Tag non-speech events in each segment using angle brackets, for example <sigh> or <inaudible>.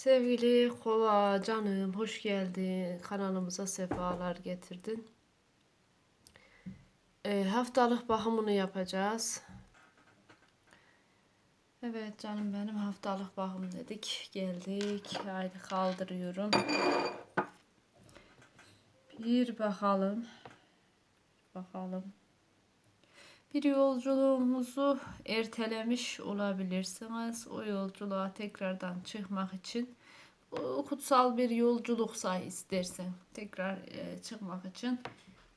Sevgili Kova canım hoş geldin. Kanalımıza sefalar getirdin. Ee, haftalık bakımını yapacağız. Evet canım benim haftalık bakım dedik. Geldik. Haydi kaldırıyorum. Bir bakalım. Bakalım. Bir yolculuğumuzu ertelemiş olabilirsiniz. O yolculuğa tekrardan çıkmak için o kutsal bir yolculuksa istersen tekrar e, çıkmak için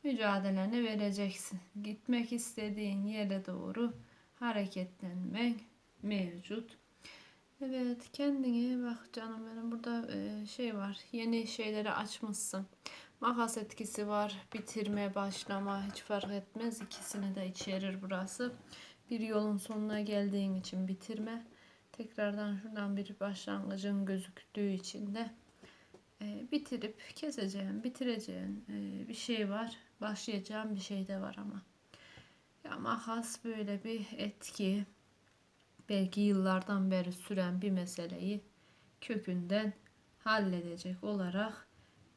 mücadeleni vereceksin. Gitmek istediğin yere doğru hareketlenmek mevcut. Evet kendine bak canım benim burada e, şey var yeni şeyleri açmışsın. Makas etkisi var. Bitirme, başlama hiç fark etmez. İkisini de içerir burası. Bir yolun sonuna geldiğin için bitirme. Tekrardan şuradan bir başlangıcın gözüktüğü için de e, bitirip keseceğim, bitireceğim e, bir şey var. Başlayacağım bir şey de var ama. Ya makas böyle bir etki. Belki yıllardan beri süren bir meseleyi kökünden halledecek olarak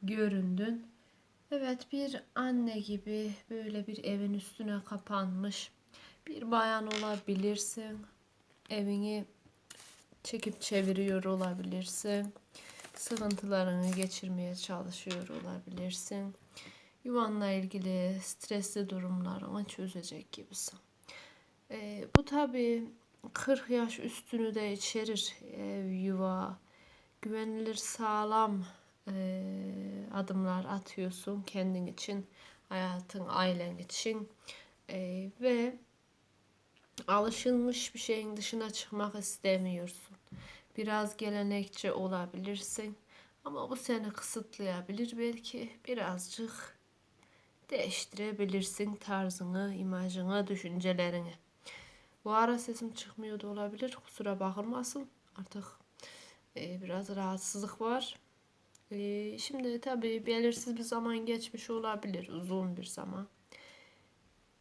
göründün. Evet bir anne gibi böyle bir evin üstüne kapanmış bir bayan olabilirsin. Evini çekip çeviriyor olabilirsin. Sıkıntılarını geçirmeye çalışıyor olabilirsin. Yuvanla ilgili stresli durumlarını çözecek gibisin. Ee, bu tabi 40 yaş üstünü de içerir. Ev, yuva, güvenilir, sağlam e, adımlar atıyorsun kendin için, hayatın, ailen için e, ve alışılmış bir şeyin dışına çıkmak istemiyorsun. Biraz gelenekçi olabilirsin ama bu seni kısıtlayabilir belki birazcık değiştirebilirsin tarzını, imajını, düşüncelerini. Bu ara sesim çıkmıyordu olabilir. Kusura bakılmasın. Artık e, biraz rahatsızlık var. Ee, şimdi tabii belirsiz bir zaman geçmiş olabilir. Uzun bir zaman.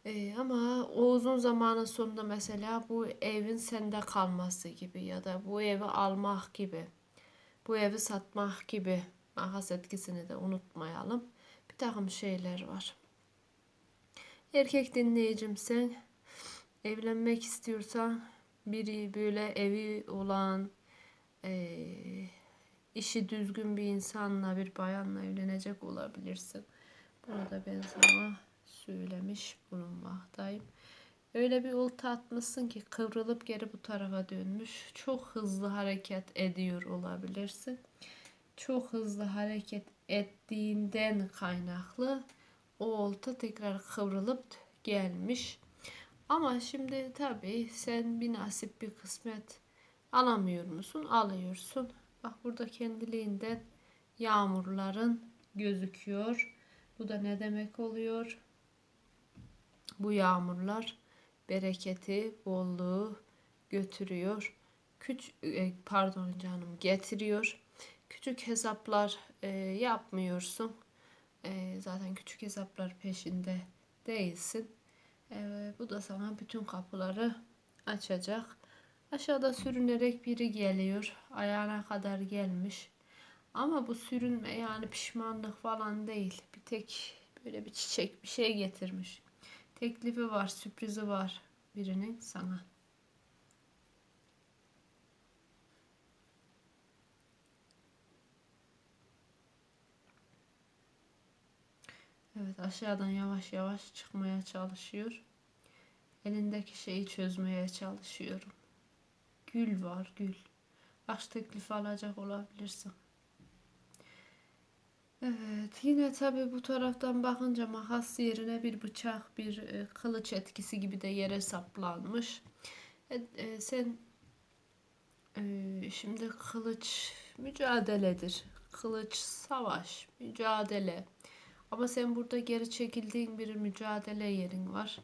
Ee, ama o uzun zamanın sonunda mesela bu evin sende kalması gibi ya da bu evi almak gibi, bu evi satmak gibi makas etkisini de unutmayalım. Bir takım şeyler var. Erkek dinleyicim sen evlenmek istiyorsan biri böyle evi olan, ee, işi düzgün bir insanla bir bayanla evlenecek olabilirsin. Bunu da ben sana söylemiş bulunmaktayım. Öyle bir olta atmışsın ki kıvrılıp geri bu tarafa dönmüş. Çok hızlı hareket ediyor olabilirsin. Çok hızlı hareket ettiğinden kaynaklı o olta tekrar kıvrılıp gelmiş. Ama şimdi tabii sen bir nasip bir kısmet alamıyor musun? Alıyorsun. Bak burada kendiliğinden yağmurların gözüküyor. Bu da ne demek oluyor? Bu yağmurlar bereketi, bolluğu götürüyor. Küç e, pardon canım getiriyor. Küçük hesaplar e, yapmıyorsun. E, zaten küçük hesaplar peşinde değilsin. E, bu da sana bütün kapıları açacak. Aşağıda sürünerek biri geliyor. Ayağına kadar gelmiş. Ama bu sürünme yani pişmanlık falan değil. Bir tek böyle bir çiçek bir şey getirmiş. Teklifi var, sürprizi var birinin sana. Evet aşağıdan yavaş yavaş çıkmaya çalışıyor. Elindeki şeyi çözmeye çalışıyorum. Gül var gül. Aşk teklifi alacak olabilirsin. Evet yine tabi bu taraftan bakınca makas yerine bir bıçak bir e, kılıç etkisi gibi de yere saplanmış. E, e, sen e, şimdi kılıç mücadeledir. Kılıç savaş, mücadele. Ama sen burada geri çekildiğin bir mücadele yerin var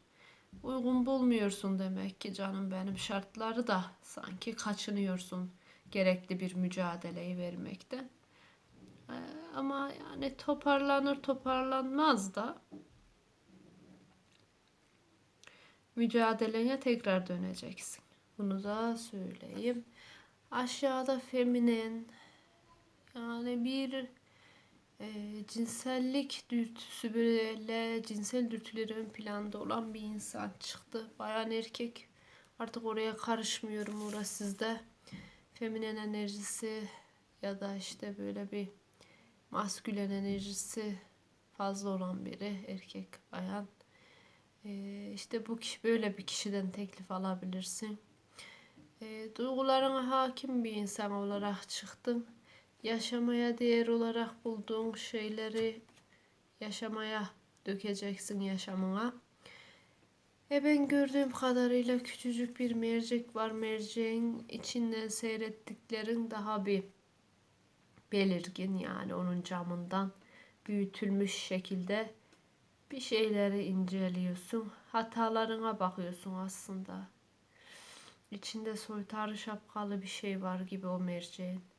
uygun bulmuyorsun demek ki canım benim şartları da sanki kaçınıyorsun gerekli bir mücadeleyi vermekten. Ee, ama yani toparlanır toparlanmaz da mücadelene tekrar döneceksin. Bunu da söyleyeyim. Aşağıda feminen Yani bir e, cinsellik dürtüsü böyle cinsel dürtüleri ön planda olan bir insan çıktı. Bayan erkek artık oraya karışmıyorum orası sizde. Feminen enerjisi ya da işte böyle bir maskülen enerjisi fazla olan biri erkek bayan. Ee, işte bu kişi böyle bir kişiden teklif alabilirsin. Ee, duygularına hakim bir insan olarak çıktın. Yaşamaya değer olarak bulduğun şeyleri yaşamaya dökeceksin yaşamına. E ben gördüğüm kadarıyla küçücük bir mercek var. Merceğin içinden seyrettiklerin daha bir belirgin yani onun camından büyütülmüş şekilde bir şeyleri inceliyorsun. Hatalarına bakıyorsun aslında. İçinde soytarı şapkalı bir şey var gibi o merceğin.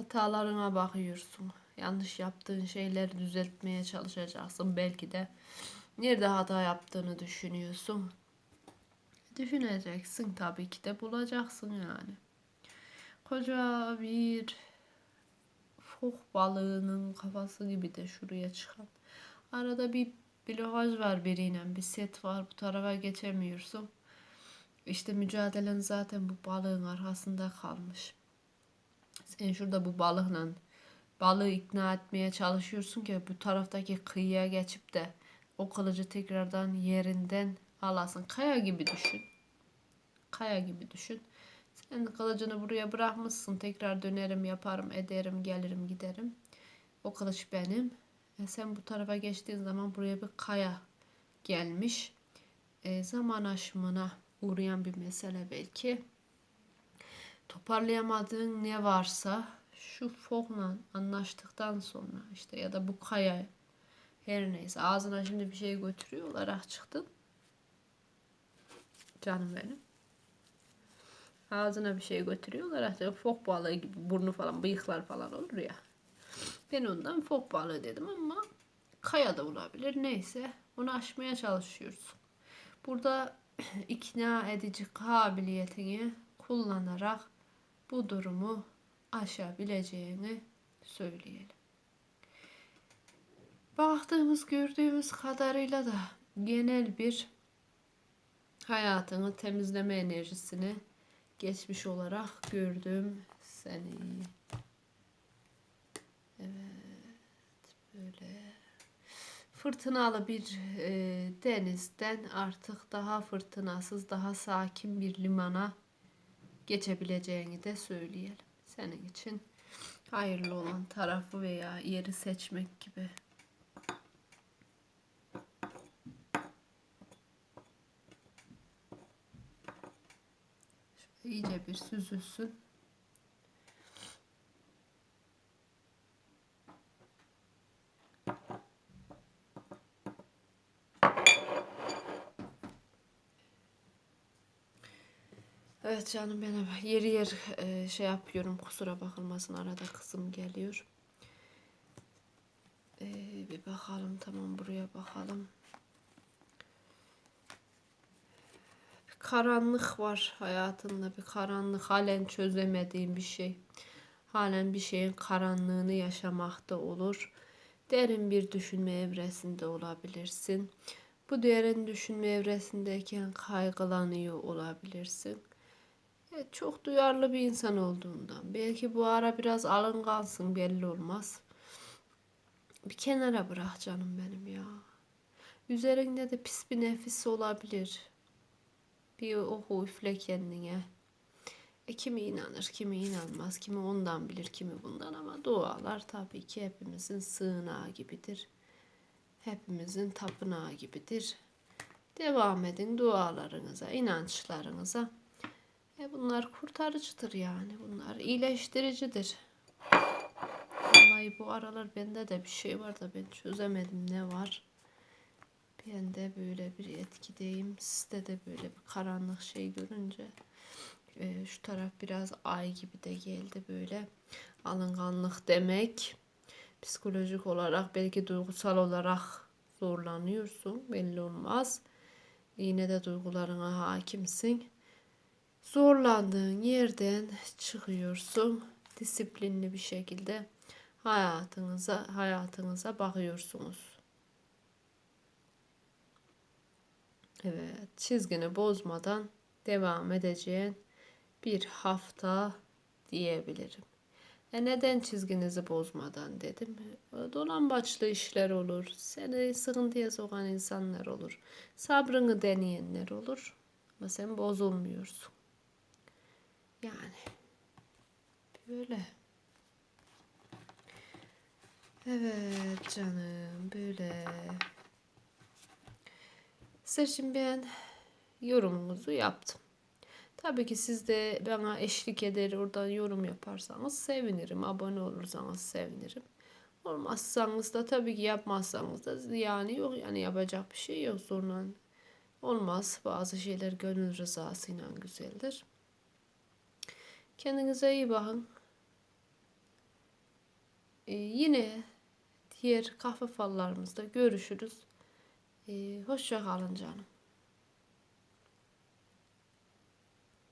Hatalarına bakıyorsun. Yanlış yaptığın şeyleri düzeltmeye çalışacaksın. Belki de nerede hata yaptığını düşünüyorsun. Düşüneceksin tabii ki de bulacaksın yani. Koca bir fok balığının kafası gibi de şuraya çıkan. Arada bir blokaj var biriyle bir set var bu tarafa geçemiyorsun. İşte mücadelen zaten bu balığın arkasında kalmış. Sen şurada bu balıkla balığı ikna etmeye çalışıyorsun ki bu taraftaki kıyıya geçip de o kılıcı tekrardan yerinden alasın. Kaya gibi düşün. Kaya gibi düşün. Sen kılıcını buraya bırakmışsın. Tekrar dönerim, yaparım, ederim, gelirim, giderim. O kılıç benim. E sen bu tarafa geçtiğin zaman buraya bir kaya gelmiş. E, zaman aşımına uğrayan bir mesele belki. Toparlayamadığın ne varsa şu fokla anlaştıktan sonra işte ya da bu kaya her neyse ağzına şimdi bir şey götürüyor olarak çıktın. Canım benim. Ağzına bir şey götürüyorlar. Artık fok balığı gibi burnu falan bıyıklar falan olur ya. Ben ondan fok balığı dedim ama kaya da olabilir. Neyse onu aşmaya çalışıyoruz. Burada <clears throat> ikna edici kabiliyetini kullanarak bu durumu aşabileceğini söyleyelim. Baktığımız gördüğümüz kadarıyla da genel bir hayatını temizleme enerjisini geçmiş olarak gördüm seni. Evet böyle fırtınalı bir e, denizden artık daha fırtınasız, daha sakin bir limana geçebileceğini de söyleyelim. Senin için hayırlı olan tarafı veya yeri seçmek gibi. Şöyle iyice bir süzülsün. Evet canım benim yeri yer e, şey yapıyorum kusura bakılmasın arada kızım geliyor. E, bir bakalım tamam buraya bakalım. Bir karanlık var hayatında bir karanlık halen çözemediğim bir şey. Halen bir şeyin karanlığını yaşamakta olur. Derin bir düşünme evresinde olabilirsin. Bu derin düşünme evresindeyken kaygılanıyor olabilirsin Evet, çok duyarlı bir insan olduğundan. Belki bu ara biraz alıngansın belli olmaz. Bir kenara bırak canım benim ya. Üzerinde de pis bir nefis olabilir. Bir oku üfle kendine. E kimi inanır, kimi inanmaz, kimi ondan bilir, kimi bundan ama dualar tabii ki hepimizin sığınağı gibidir. Hepimizin tapınağı gibidir. Devam edin dualarınıza, inançlarınıza. E bunlar kurtarıcıdır yani. Bunlar iyileştiricidir. Vallahi bu aralar bende de bir şey var da ben çözemedim ne var. Ben de böyle bir etkideyim. Sizde de böyle bir karanlık şey görünce e, şu taraf biraz ay gibi de geldi böyle. Alınganlık demek. Psikolojik olarak belki duygusal olarak zorlanıyorsun. Belli olmaz. Yine de duygularına hakimsin zorlandığın yerden çıkıyorsun. Disiplinli bir şekilde hayatınıza hayatınıza bakıyorsunuz. Evet, çizgini bozmadan devam edeceğin bir hafta diyebilirim. E neden çizginizi bozmadan dedim. E, Dolambaçlı işler olur. Seni sıkıntıya sokan insanlar olur. Sabrını deneyenler olur. Ama sen bozulmuyorsun. Yani böyle. Evet canım böyle. Size şimdi ben yorumunuzu yaptım. Tabii ki siz de bana eşlik eder oradan yorum yaparsanız sevinirim. Abone olursanız sevinirim. Olmazsanız da tabii ki yapmazsanız da yani yok yani yapacak bir şey yok sonra olmaz. Bazı şeyler gönül rızasıyla güzeldir. Kendinize iyi bakın. Ee, yine diğer kahve fallarımızda görüşürüz. Ee, hoşça kalın canım.